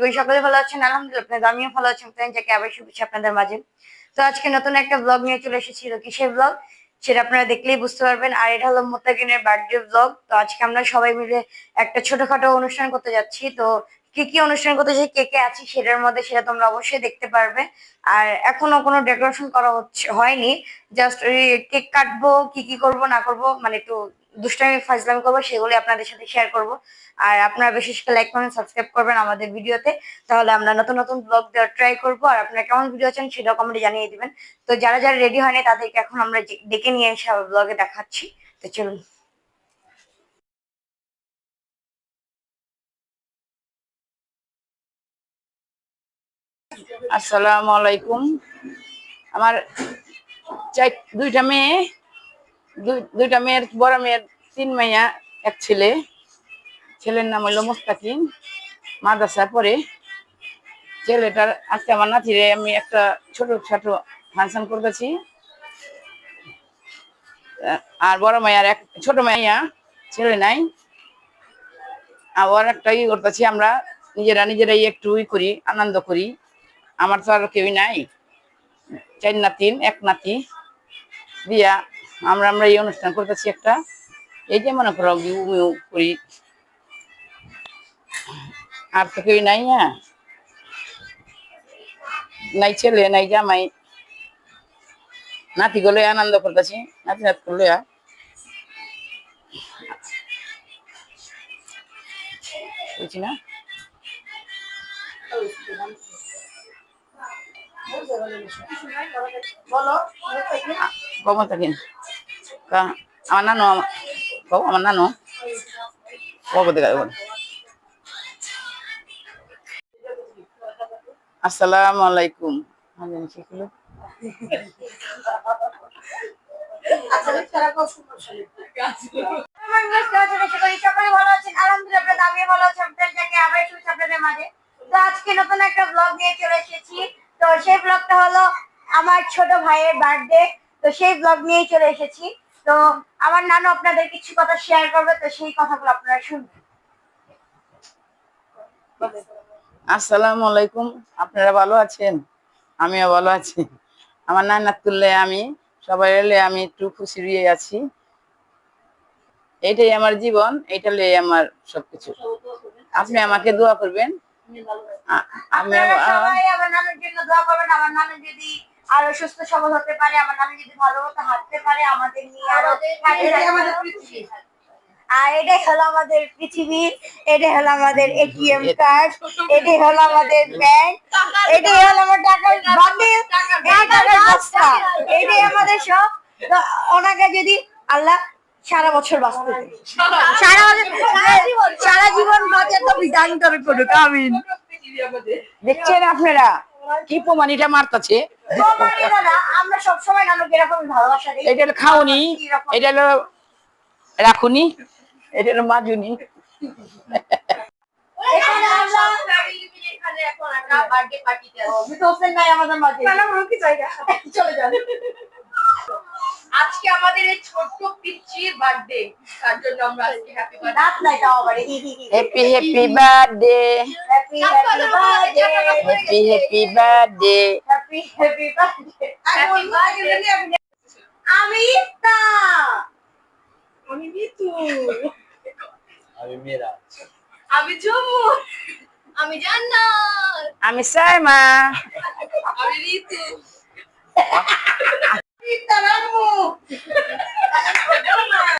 করি সকলে ভালো আছেন। আলহামদুলিল্লাহ, আপনাদের আমিও ভালো যাকে আবার শুভেচ্ছা আপনাদের মাঝে। তো আজকে নতুন একটা ব্লগ নিয়ে চলে এসেছি তো কিসের ব্লগ সেটা আপনারা দেখলেই বুঝতে পারবেন। আর এটা হলো মোত্তাকিনের বার্থডে ব্লগ তো আজকে আমরা সবাই মিলে একটা ছোটখাটো অনুষ্ঠান করতে যাচ্ছি। তো কি কি অনুষ্ঠান করতে যাচ্ছি, কে কে আছি সেটার মধ্যে সেটা তোমরা অবশ্যই দেখতে পারবে। আর এখনও কোনো ডেকোরেশন করা হচ্ছে, হয়নি। জাস্ট ওই কেক কাটবো, কি কি করব, না করব মানে একটু দুষ্টামি, ফাজলামি করব সেগুলি আপনাদের সাথে শেয়ার করব। আর আপনারা বিশেষ করে লাইক কমেন্ট সাবস্ক্রাইব করবেন আমাদের ভিডিওতে। তাহলে আমরা নতুন নতুন ব্লগ দেওয়ার ট্রাই করব। আর আপনারা কেমন ভিডিও চান সেটাও কমেন্টে জানিয়ে দিবেন। তো যারা যারা রেডি হয়নি, তাদেরকে এখন আমরা ডেকে নিয়ে এসে ব্লগে দেখাচ্ছি। তো চলুন। আসসালামু আলাইকুম। আমার চাই দুইটা মেয়ে। দুইটা মেয়ের, বড় মেয়ের তিন মেয়া এক ছেলে। ছেলের নাম হইল মোস্তাকিম মাদ্রাসা পরে। ছেলেটার আজকে আমার নাতিরে আমি একটা ছোট ছোট ফাংশন করতেছি। আর বড় মেয়ার এক ছোট মাইয়া, ছেলে নাই। আবার একটা ই করতেছি আমরা, নিজেরা নিজেরাই একটু ই করি, আনন্দ করি। আমার তো আর কেউই নাই। চার নাতিন এক নাতি। দিয়া আমরা আমরা এই অনুষ্ঠান করতেছি একটা এই যে মনে করো বিউ মিউ করি। আর তো কেউই নাই হ্যাঁ? নাই ছেলে নাই জামাই। নাতি গুলো আনন্দ করতেছি নাতি নাত করলে বুঝছি না? কমল থাকেন কা- আমার নানু আমা- আমার নানু। আজকে নতুন একটা ব্লগ নিয়ে চলে এসেছি তো সেই ব্লগটা হলো আমার ছোট ভাইয়ের বার্থডে তো সেই ব্লগ নিয়েই চলে এসেছি। তো আমার নানু আপনাদের কিছু কথা শেয়ার করবে তো সেই কথাগুলো আপনারা শুনবেন। আসসালামু আলাইকুম আপনারা ভালো আছেন? আমিও ভালো আছি। আমার নানার তুললে আমি সবাই এলে আমি একটু খুশি রয়ে আছি। এইটাই আমার জীবন এইটা লয়ে আমার সবকিছু। আপনি আমাকে দোয়া করবেন? আমি আমার নানুর জন্য দোয়া করবেন আমার নানু যদি আরও সুস্থ সবল হতে পারে আমার নানু যদি ভালো মতো হাঁটতে পারে আমাদের নিয়ে আরও আমাদের পৃথিবী। আর এটাই হলো আমাদের পৃথিবী এটাই হলো আমাদের এটিএম কার্ড এটাই হলো আমাদের ব্যাংক এটাই হলো আমার টাকার বান্ডিল টাকার বস্তা এটাই আমাদের সব। তো ওনাকে যদি আল্লাহ সারা বছর বাঁচতে। সারা বছর সারা জীবন বাঁচে তো বিধান করে করুক আমিন। দেখছেন আপনারা? কি প্রমাণিটা মারতাছে? না, আমরা সবসময় নানুকে এরকম ভালোবাসা দিই। এটা হলো খাওনি এটা হলো রাখুনি এটা হলো মাজুনি। আজকে আমাদের এই ছোট্ট পিচ্চির বার্থডে তার জন্য আমরা আজকে happy birthday happy happy birthday happy happy birthday happy happy birthday happy happy birthday happy birthday আমি ইফতা আমি মিতু। আমি মেয়েরা আমি ঝুমু আমি জান্নাত। আমি সাইমা। আমি ঋতু। ইফতা রামু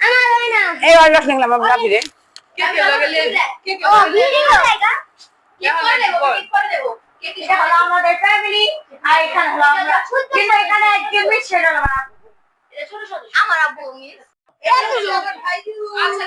আমার ওই না এই আর রস লাগলাম বাবা ফিরে কে কে লাগালে কে কে ও ভিডিও লাগা কি করে দেব কি করে দেব এটা হলো আমাদের ফ্যামিলি আর এখানে হলো আমরা কিন্তু এখানে একদম মিস সেটা না এটা ছোট ছোট আমার আব্বু মিস আচ্ছা